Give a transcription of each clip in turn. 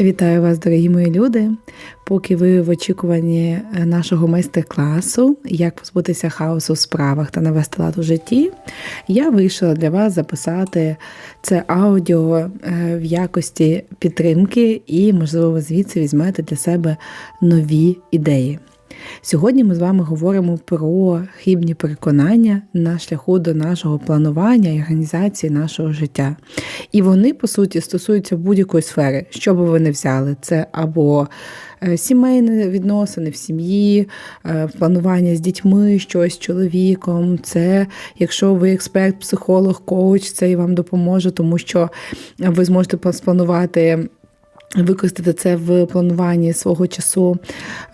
Вітаю вас, дорогі мої люди. Поки ви в очікуванні е, нашого майстер-класу, як позбутися хаосу в справах та навести лад у житті, я вирішила для вас записати це аудіо е, в якості підтримки, і, можливо, ви звідси візьмете для себе нові ідеї. Сьогодні ми з вами говоримо про хибні переконання на шляху до нашого планування і організації нашого життя. І вони, по суті, стосуються будь-якої сфери, що би ви не взяли. Це або е, сімейні відносини в сім'ї, е, планування з дітьми, щось з чоловіком. Це якщо ви експерт, психолог, коуч, це і вам допоможе, тому що ви зможете спланувати. Використати це в плануванні свого часу,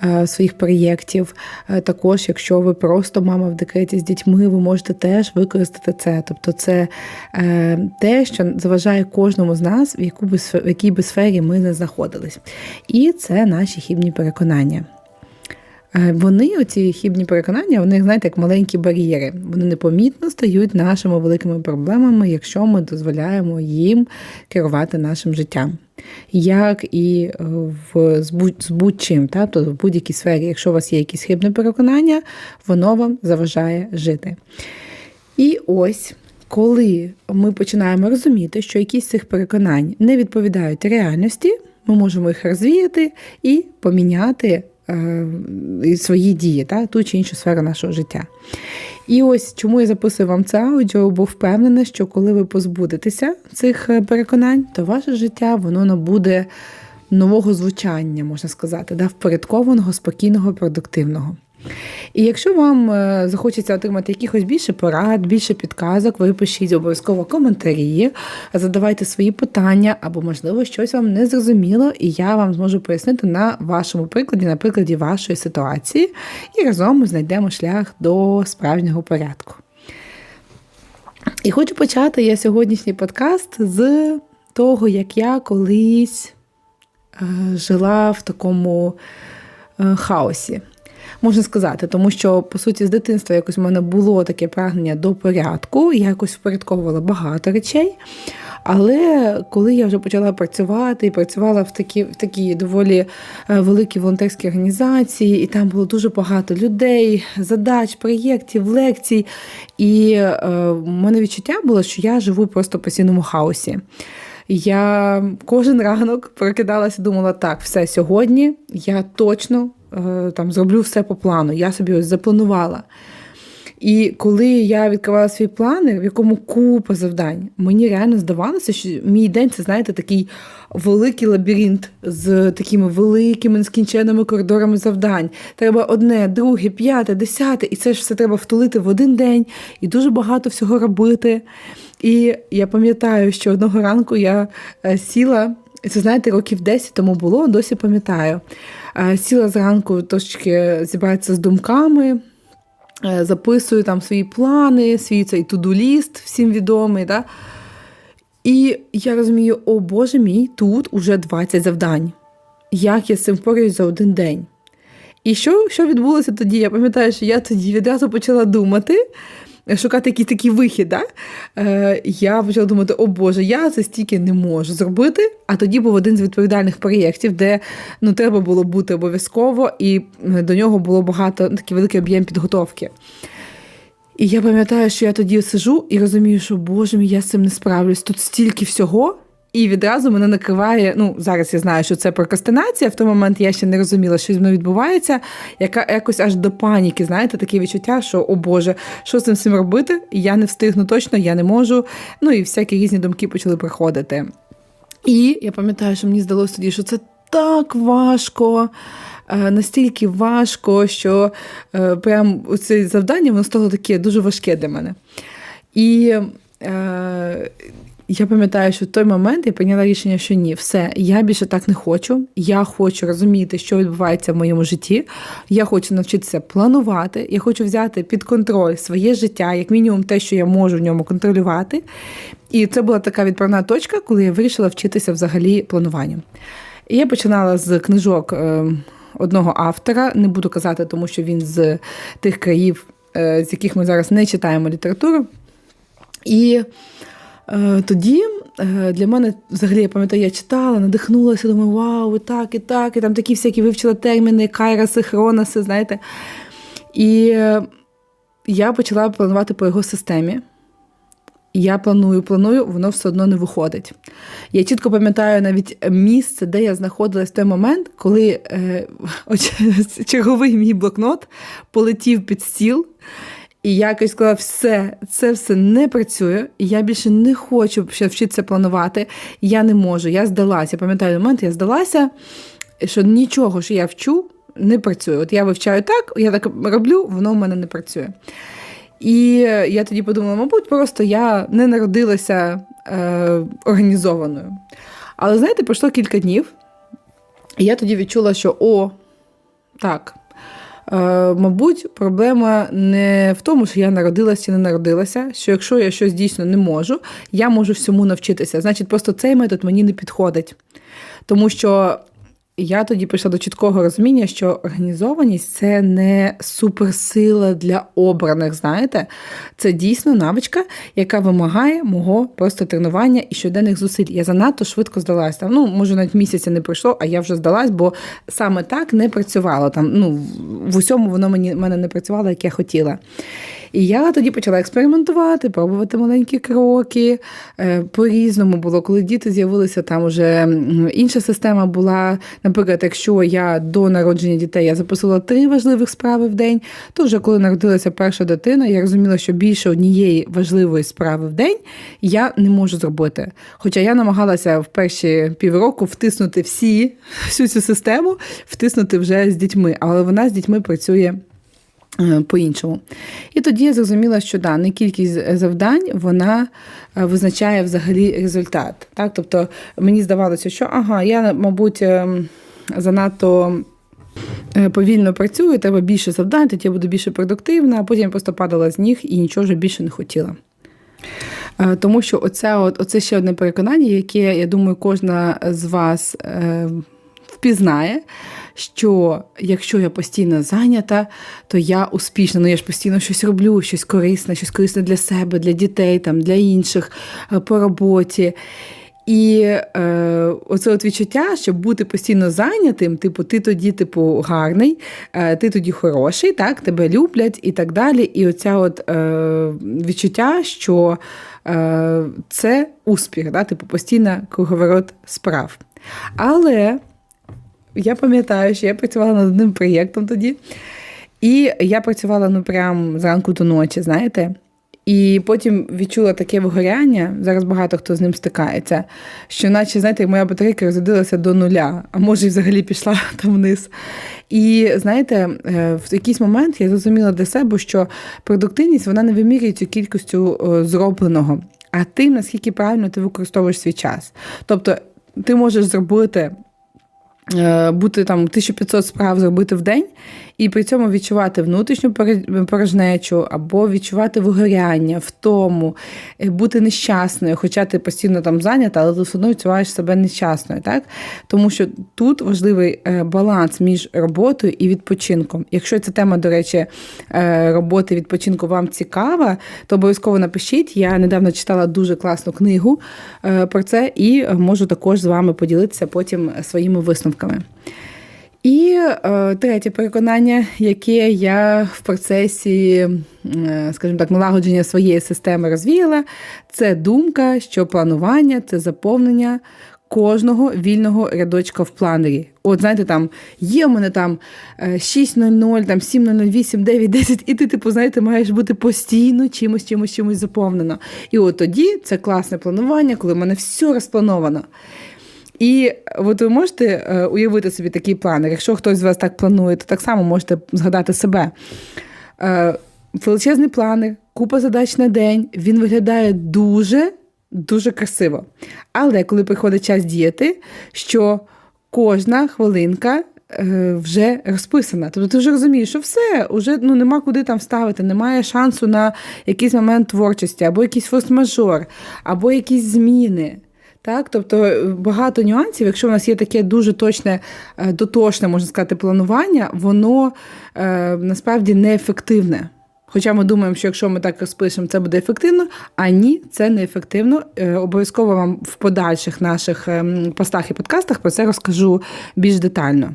е, своїх проєктів. Е, також, якщо ви просто мама в декреті з дітьми, ви можете теж використати це. Тобто, це е, те, що заважає кожному з нас, в якій би сфері ми не знаходились. І це наші хібні переконання. Вони, оці хібні переконання, вони, знаєте, як маленькі бар'єри. Вони непомітно стають нашими великими проблемами, якщо ми дозволяємо їм керувати нашим життям як і е, в з будь-чим, тобто в будь-якій сфері, якщо у вас є якісь хибне переконання, воно вам заважає жити. І ось. Коли ми починаємо розуміти, що якісь цих переконань не відповідають реальності, ми можемо їх розвіяти і поміняти е, свої дії, та, ту чи іншу сферу нашого життя. І ось чому я записую вам це аудіо, бо впевнена, що коли ви позбудетеся цих е, переконань, то ваше життя воно набуде нового звучання, можна сказати, да, впорядкованого, спокійного, продуктивного. І якщо вам е, захочеться отримати якихось більше порад, більше підказок, ви пишіть обов'язково коментарі, задавайте свої питання, або, можливо, щось вам не зрозуміло, і я вам зможу пояснити на вашому прикладі, на прикладі вашої ситуації, і разом ми знайдемо шлях до справжнього порядку. І хочу почати я сьогоднішній подкаст з того, як я колись е, жила в такому е, хаосі можна сказати, тому що по суті з дитинства якось в мене було таке прагнення до порядку, я якось впорядковувала багато речей. Але коли я вже почала працювати і працювала в такі в такі доволі е, великі волонтерські організації, і там було дуже багато людей, задач, проєктів, лекцій. І е, в мене відчуття було, що я живу просто в постійному хаосі. Я кожен ранок прокидалася, думала, так, все сьогодні я точно там зроблю все по плану. Я собі ось запланувала. І коли я відкривала свій плани, в якому купа завдань, мені реально здавалося, що мій день це, знаєте, такий великий лабіринт з такими великими нескінченними коридорами завдань. Треба одне, друге, п'яте, десяте, і це ж все треба втулити в один день і дуже багато всього робити. І я пам'ятаю, що одного ранку я е, це знаєте, років 10 тому було, досі пам'ятаю. Е, сіла зранку трошки зібратися з думками, е, записую там свої плани, свій цей туду-ліст, всім відомий. Да? І я розумію, о Боже мій, тут уже 20 завдань. Як я з цим впораюсь за один день? І що що відбулося тоді? Я пам'ятаю, що я тоді відразу почала думати, шукати якийсь такий вихід. Да? Е, Я почала думати, о Боже, я це стільки не можу зробити. А тоді був один з відповідальних проєктів, де ну, треба було бути обов'язково, і до нього було багато такий великий об'єм підготовки. І я пам'ятаю, що я тоді сижу і розумію, що Боже мій, я з цим не справлюсь. Тут стільки всього. І відразу мене накриває. Ну, зараз я знаю, що це прокрастинація. В той момент я ще не розуміла, що зі мною відбувається, яка якось аж до паніки, знаєте, таке відчуття, що о Боже, що з цим всім робити? Я не встигну точно, я не можу. Ну і всякі різні думки почали приходити. І я пам'ятаю, що мені здалося тоді, що це так важко. Е, настільки важко, що е, прям це завдання воно стало таке дуже важке для мене. І е, я пам'ятаю, що в той момент я прийняла рішення, що ні, все, я більше так не хочу. Я хочу розуміти, що відбувається в моєму житті. Я хочу навчитися планувати. Я хочу взяти під контроль своє життя, як мінімум, те, що я можу в ньому контролювати. І це була така відправна точка, коли я вирішила вчитися взагалі плануванню. І я починала з книжок е, одного автора. Не буду казати, тому що він з тих країв, е, з яких ми зараз не читаємо літературу. І Тоді е, для мене взагалі я пам'ятаю, я читала, надихнулася, думаю, вау, і так, і так, і там такі всякі вивчила терміни, кайраси, хроноси, знаєте. І е, я почала планувати по його системі. Я планую, планую, воно все одно не виходить. Я чітко пам'ятаю навіть місце, де я знаходилась в той момент, коли е, черговий мій блокнот полетів під стіл, і я якось сказала, все, це все не працює, і я більше не хочу ще вчитися планувати. Я не можу. Я здалася. Пам'ятаю момент, я здалася, що нічого, що я вчу, не працює. От я вивчаю так, я так роблю, воно в мене не працює. І я тоді подумала, мабуть, просто я не народилася е, організованою. Але знаєте, пройшло кілька днів, і я тоді відчула, що о, так. Е, мабуть, проблема не в тому, що я народилася чи не народилася, що якщо я щось дійсно не можу, я можу всьому навчитися. Значить, просто цей метод мені не підходить. Тому що я тоді прийшла до чіткого розуміння, що організованість це не суперсила для обраних, знаєте, це дійсно навичка, яка вимагає мого просто тренування і щоденних зусиль. Я занадто швидко здалась. Там, ну, може, навіть місяця не пройшло, а я вже здалась, бо саме так не працювало. Там, ну, в усьому воно мені мене не працювало, як я хотіла. І я тоді почала експериментувати, пробувати маленькі кроки. Е, По-різному було, коли діти з'явилися, там вже інша система була. Наприклад, якщо я до народження дітей я записувала три важливих справи в день, то вже коли народилася перша дитина, я розуміла, що більше однієї важливої справи в день я не можу зробити. Хоча я намагалася в перші півроку втиснути всі, всю цю систему, втиснути вже з дітьми, але вона з дітьми працює. Е, по-іншому. І тоді я зрозуміла, що да, не кількість завдань вона е, визначає взагалі результат. Так? Тобто мені здавалося, що ага, я, мабуть, ем, занадто. е, Повільно працюю, треба більше завдань, тоді я буду більше продуктивна, а потім я просто падала з ніг і нічого вже більше не хотіла. Тому що оце, оце ще одне переконання, яке, я думаю, кожна з вас впізнає, що якщо я постійно зайнята, то я успішна. Ну я ж постійно щось роблю, щось корисне, щось корисне для себе, для дітей, там, для інших е, по роботі. І е, оце от відчуття, щоб бути постійно зайнятим, типу, ти тоді, типу, гарний, е, ти тоді хороший, так, тебе люблять і так далі. І оця от е, відчуття, що е, це успіх, да, типу, постійно круговорот справ. Але я пам'ятаю, що я працювала над одним проєктом тоді, і я працювала ну прям зранку до ночі, знаєте. І потім відчула таке вигоряння, зараз багато хто з ним стикається, що, наче, знаєте, моя батарейка розрядилася до нуля, а може, і взагалі пішла там вниз. І знаєте, е, в якийсь момент я зрозуміла для себе, що продуктивність вона не вимірюється кількістю е, зробленого, а тим, наскільки правильно ти використовуєш свій час. Тобто ти можеш зробити. Е, Бути там 1500 справ зробити в день, і при цьому відчувати внутрішню порожнечу або відчувати вигоряння, втому, е, бути нещасною, хоча ти постійно там зайнята, але ти все одно відчуваєш себе нещасною. Так? Тому що тут важливий е, баланс між роботою і відпочинком. Якщо ця тема, до речі, е, роботи відпочинку вам цікава, то обов'язково напишіть. Я недавно читала дуже класну книгу про це і можу також з вами поділитися потім своїми висновками. І е, третє переконання, яке я в процесі, е, скажімо так, налагодження своєї системи розвіяла, це думка, що планування це заповнення кожного вільного рядочка в планері. От знаєте, там є в мене там е, 6.00, там 7.00, 8, 9, 10, і ти, типу, знаєте, маєш бути постійно чимось, чимось, чимось заповнено. І от тоді це класне планування, коли в мене все розплановано. І от ви можете е, уявити собі такий планер. Якщо хтось з вас так планує, то так само можете згадати себе. Е, Величезний планер, купа задач на день, він виглядає дуже, дуже красиво. Але коли приходить час діяти, що кожна хвилинка е, вже розписана. Тобто ти вже розумієш, що все, вже ну, нема куди там вставити, немає шансу на якийсь момент творчості, або якийсь форс-мажор, або якісь зміни. Так, тобто е, багато нюансів, якщо в нас є таке дуже точне, е, дотошне, можна сказати, планування, воно е, насправді неефективне. Хоча ми думаємо, що якщо ми так розпишемо, це буде ефективно, а ні, це не ефективно. Обов'язково вам в подальших наших ем, постах і подкастах про це розкажу більш детально.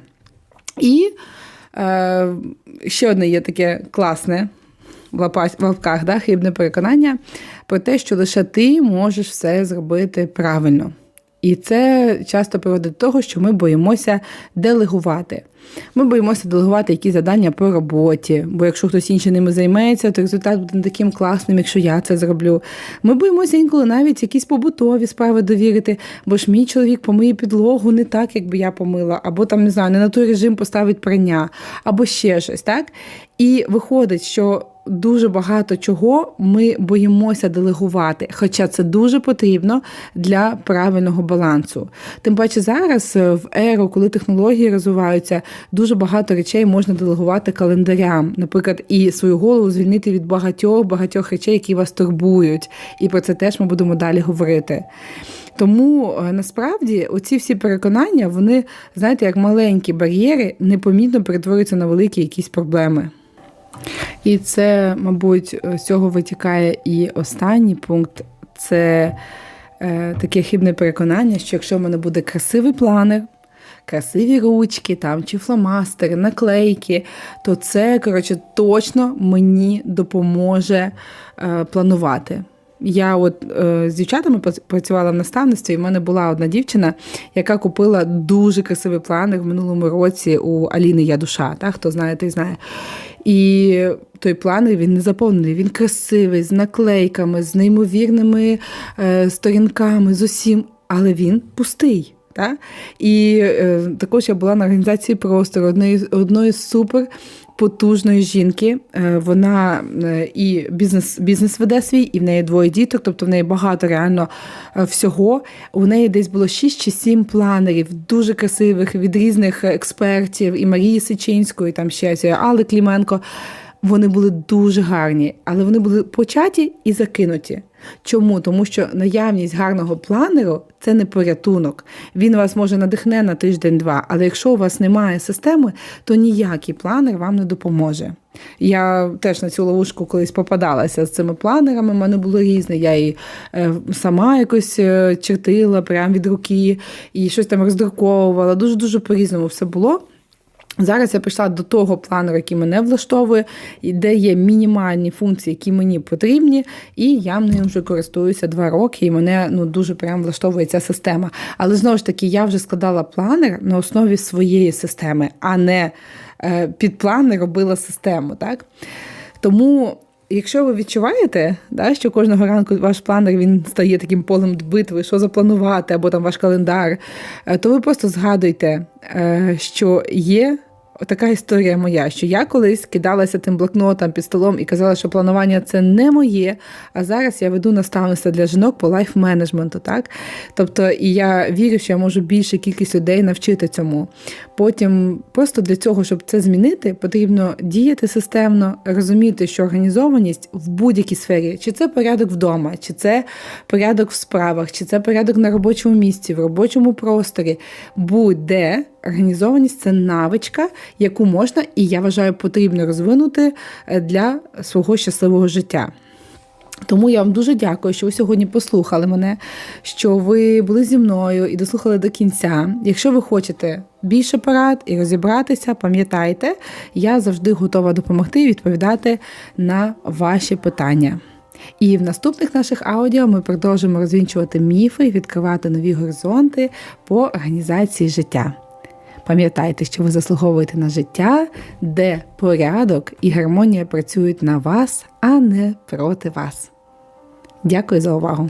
І ще одне є таке класне в лапках, да, хибне переконання про те, що лише ти можеш все зробити правильно. І це часто приводить до того, що ми боїмося делегувати. Ми боїмося делегувати якісь завдання по роботі, бо якщо хтось інший ними займеться, то результат буде не таким класним, якщо я це зроблю. Ми боїмося інколи навіть якісь побутові справи довірити, бо ж мій чоловік помиє підлогу не так, якби я помила, або там не знаю, не на той режим поставить прання, або ще щось, так? І виходить, що дуже багато чого ми боїмося делегувати, хоча це дуже потрібно для правильного балансу. Тим паче зараз е, в еру, коли технології розвиваються, дуже багато речей можна делегувати календарям, наприклад, і свою голову звільнити від багатьох багатьох речей, які вас турбують. І про це теж ми будемо далі говорити. Тому е, насправді оці всі переконання, вони, знаєте, як маленькі бар'єри, непомітно перетворюються на великі якісь проблеми. І це, мабуть, з цього витікає і останній пункт це е, таке хибне переконання, що якщо в мене буде красивий планер, красиві ручки там, чи фломастери, наклейки, то це, коротше, точно мені допоможе е, планувати. Я от е, з дівчатами працювала в наставництві, і в мене була одна дівчина, яка купила дуже красивий планер в минулому році у Аліни Я душа. Так? Хто знає, той знає. І той планер він не заповнений, він красивий, з наклейками, з неймовірними е, сторінками, з усім, але він пустий. Так? І е, також я була на організації простору одної одної з супер потужної жінки. Е, вона е, і бізнес бізнес веде свій, і в неї двоє діток, тобто в неї багато реально е, всього. У неї десь було 6 чи 7 планерів, дуже красивих від різних експертів, і Марії Сичинської, там ще Алли Кліменко. Вони були дуже гарні, але вони були початі і закинуті. Чому? Тому що наявність гарного планеру це не порятунок. Він вас може надихне на тиждень-два, але якщо у вас немає системи, то ніякий планер вам не допоможе. Я теж на цю ловушку колись попадалася з цими планерами. У мене було різне. Я і е, сама якось е, чертила прямо від руки і щось там роздруковувала. Дуже дуже по різному все було. Зараз я прийшла до того плану, який мене влаштовує, і де є мінімальні функції, які мені потрібні, і я ним вже користуюся два роки, і мене ну дуже прям влаштовує ця система. Але знову ж таки, я вже складала планер на основі своєї системи, а не е, під плани робила систему. Так? Тому. Якщо ви відчуваєте, да, що кожного ранку ваш планер він стає таким полем битви, що запланувати, або там ваш календар, е, то ви просто згадуйте, е, що є Отака історія моя, що я колись кидалася тим блокнотом під столом і казала, що планування це не моє. А зараз я веду наставництво для жінок по лайф-менеджменту. так? Тобто, і я вірю, що я можу більше кількість людей навчити цьому. Потім просто для цього, щоб це змінити, потрібно діяти системно, розуміти, що організованість в будь-якій сфері, чи це порядок вдома, чи це порядок в справах, чи це порядок на робочому місці, в робочому просторі, будь-де. Організованість це навичка, яку можна і я вважаю потрібно розвинути е, для свого щасливого життя. Тому я вам дуже дякую, що ви сьогодні послухали мене, що ви були зі мною і дослухали до кінця. Якщо ви хочете більше порад і розібратися, пам'ятайте, я завжди готова допомогти і відповідати на ваші питання. І в наступних наших аудіо ми продовжимо розвінчувати міфи відкривати нові горизонти по організації життя. Пам'ятайте, що ви заслуговуєте на життя, де порядок і гармонія працюють на вас, а не проти вас. Дякую за увагу!